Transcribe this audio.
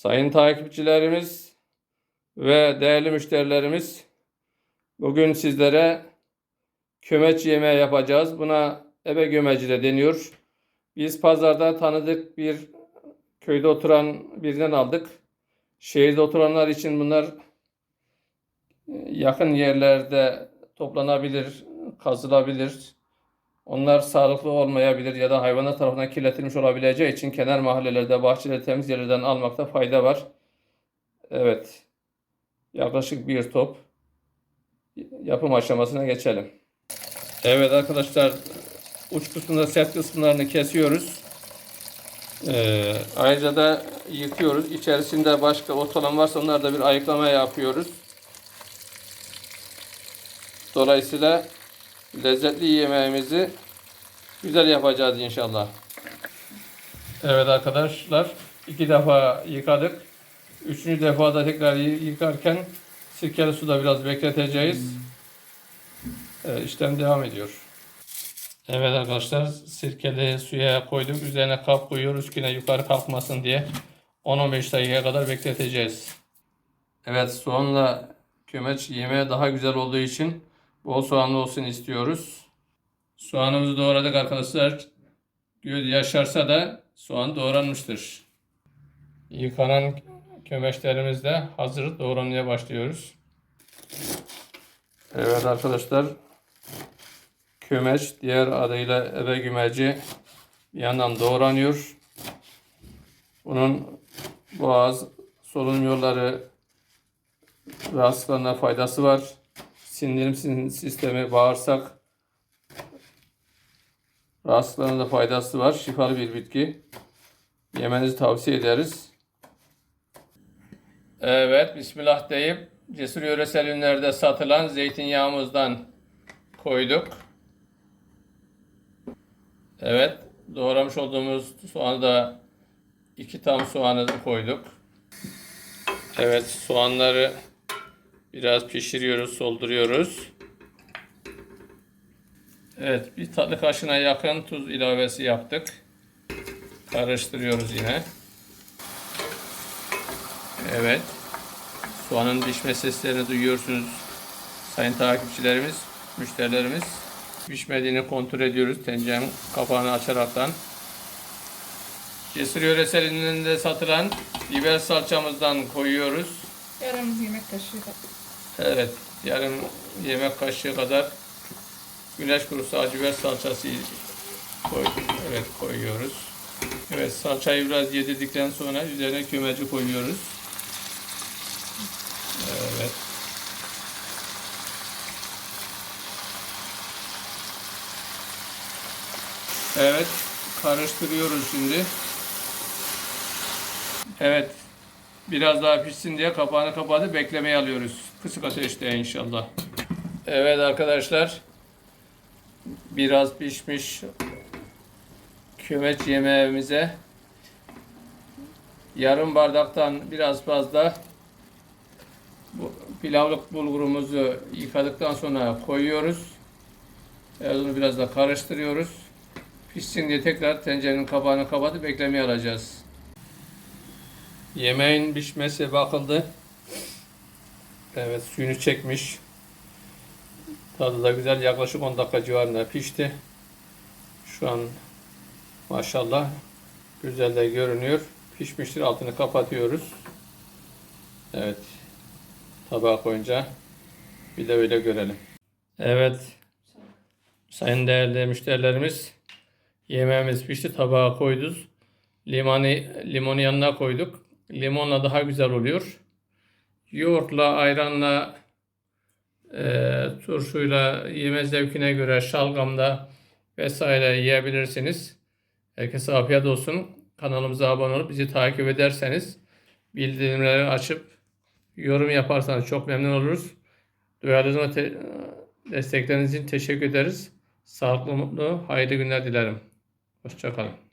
Sayın takipçilerimiz ve değerli müşterilerimiz, bugün sizlere kömeç yemeği yapacağız. Buna ebe gömeci de deniyor. Biz pazarda tanıdık bir köyde oturan birinden aldık. Şehirde oturanlar için bunlar e, yakın yerlerde toplanabilir, kazılabilir. Onlar sağlıklı olmayabilir ya da hayvanlar tarafından kirletilmiş olabileceği için kenar mahallelerde, bahçelerde, temiz yerlerden almakta fayda var. Evet. Yaklaşık bir top. Yapım aşamasına geçelim. Evet arkadaşlar uç kısmında sert kısımlarını kesiyoruz. Ee, ayrıca da yıkıyoruz. İçerisinde başka ot olan varsa onları da bir ayıklama yapıyoruz. Dolayısıyla lezzetli yemeğimizi güzel yapacağız inşallah. Evet arkadaşlar iki defa yıkadık. Üçüncü defa da tekrar yıkarken sirkeli suda biraz bekleteceğiz. Evet, işlem devam ediyor. Evet arkadaşlar sirkeli suya koyduk. Üzerine kap koyuyoruz ki ne yukarı kalkmasın diye 10-15 dakikaya kadar bekleteceğiz. Evet soğanla kömeç yemeğe daha güzel olduğu için bol soğanlı olsun istiyoruz. Soğanımızı doğradık arkadaşlar. Göz yaşarsa da soğan doğranmıştır. Yıkanan kömeçlerimiz de hazır doğranmaya başlıyoruz. Evet arkadaşlar. Kömeç diğer adıyla ebe gümeci bir yandan doğranıyor. Bunun boğaz, solunum yolları rahatsızlıklarına faydası var. Sindirim sin- sistemi, bağırsak rahatsızlıklarına da faydası var. Şifalı bir bitki. Yemenizi tavsiye ederiz. Evet, Bismillah deyip Cesur Yöresel Ürünler'de satılan zeytinyağımızdan koyduk. Evet, doğramış olduğumuz soğanı da iki tam soğanı koyduk. Evet, soğanları biraz pişiriyoruz, solduruyoruz. Evet, bir tatlı kaşığına yakın tuz ilavesi yaptık. Karıştırıyoruz yine. Evet. Soğanın pişme seslerini duyuyorsunuz. Sayın takipçilerimiz, müşterilerimiz. Pişmediğini kontrol ediyoruz tencerenin kapağını açaraktan. Cesur yöresel ürünlerinde satılan biber salçamızdan koyuyoruz. Yarım yemek kaşığı da. Evet, yarım yemek kaşığı kadar güneş kurusu acı biber salçası koy, evet koyuyoruz. Evet, salçayı biraz yedirdikten sonra üzerine kümeci koyuyoruz. Evet. Evet, karıştırıyoruz şimdi. Evet, Biraz daha pişsin diye kapağını kapatıp beklemeye alıyoruz. Kısık ateşte inşallah. Evet arkadaşlar. Biraz pişmiş kümeç yemeğimize yarım bardaktan biraz fazla bu pilavlık bulgurumuzu yıkadıktan sonra koyuyoruz. Evet, onu biraz da karıştırıyoruz. Pişsin diye tekrar tencerenin kapağını kapatıp beklemeye alacağız. Yemeğin pişmesi bakıldı. Evet suyunu çekmiş. Tadı da güzel yaklaşık 10 dakika civarında pişti. Şu an maşallah güzel de görünüyor. Pişmiştir altını kapatıyoruz. Evet tabağa koyunca bir de öyle görelim. Evet sayın değerli müşterilerimiz yemeğimiz pişti tabağa koyduk. Limonu, limonu yanına koyduk. Limonla daha güzel oluyor. Yoğurtla, ayranla, e, turşuyla, yeme zevkine göre şalgamda vesaire yiyebilirsiniz. Herkese afiyet olsun. Kanalımıza abone olup bizi takip ederseniz bildirimleri açıp yorum yaparsanız çok memnun oluruz. Duyarlılığınız ve te- destekleriniz için teşekkür ederiz. Sağlıklı, mutlu, hayırlı günler dilerim. Hoşçakalın.